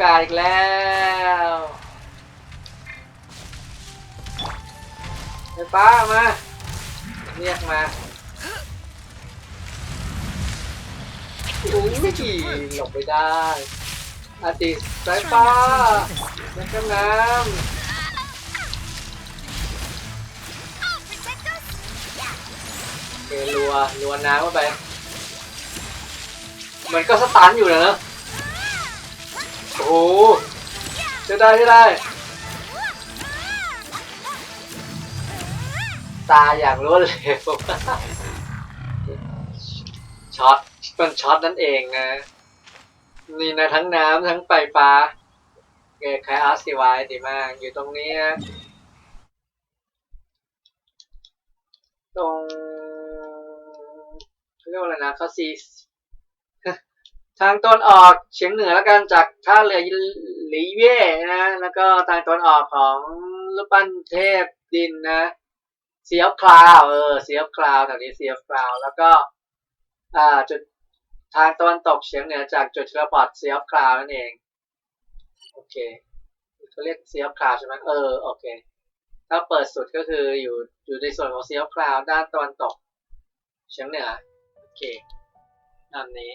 กาอีกแล้วไปป้ามา เรียกมาโอ้ยหลบไม่ได้อาติสายฟ้าแล้วก็น้ำโอเครัวรัวน้ำเข้าไป มันก็สตันอยู่นะ โอ้โหจะได้จะได้ตาอย่างรวดเร็วช็อตมันช็อตนั่นเองนะ นี่นะทั้งน้ำทั้งไฟฟ้าเกยใครอาร์ซีไวดีมาก อยู่ตรงนี้นะตรงเรียกว่าอะไรนะเขาซี ทางตอนออกเฉียงเหนือแล้วกันจากท่าเรือหลีเย่นะแล้วก็ทางตอนออกของรูปปั้นเทพดินนะเซียฟคลาวเออเซียฟคลาวแถวนี้เซียฟคลาวแล้วก็อ่าจุดทางตะวันตกเฉียงเหนือจากจุดเทเลพอร์ตเซียฟคลาวนั่นเองโอเคเขาเรียกเซียฟคลาวใช่ไหมเออโอเคถ้าเปิดสุดก็คืออยู่อยู่ในส่วนของเซียฟคลาวด้านตะวันตกเฉียงเหนือโอเคอันนี้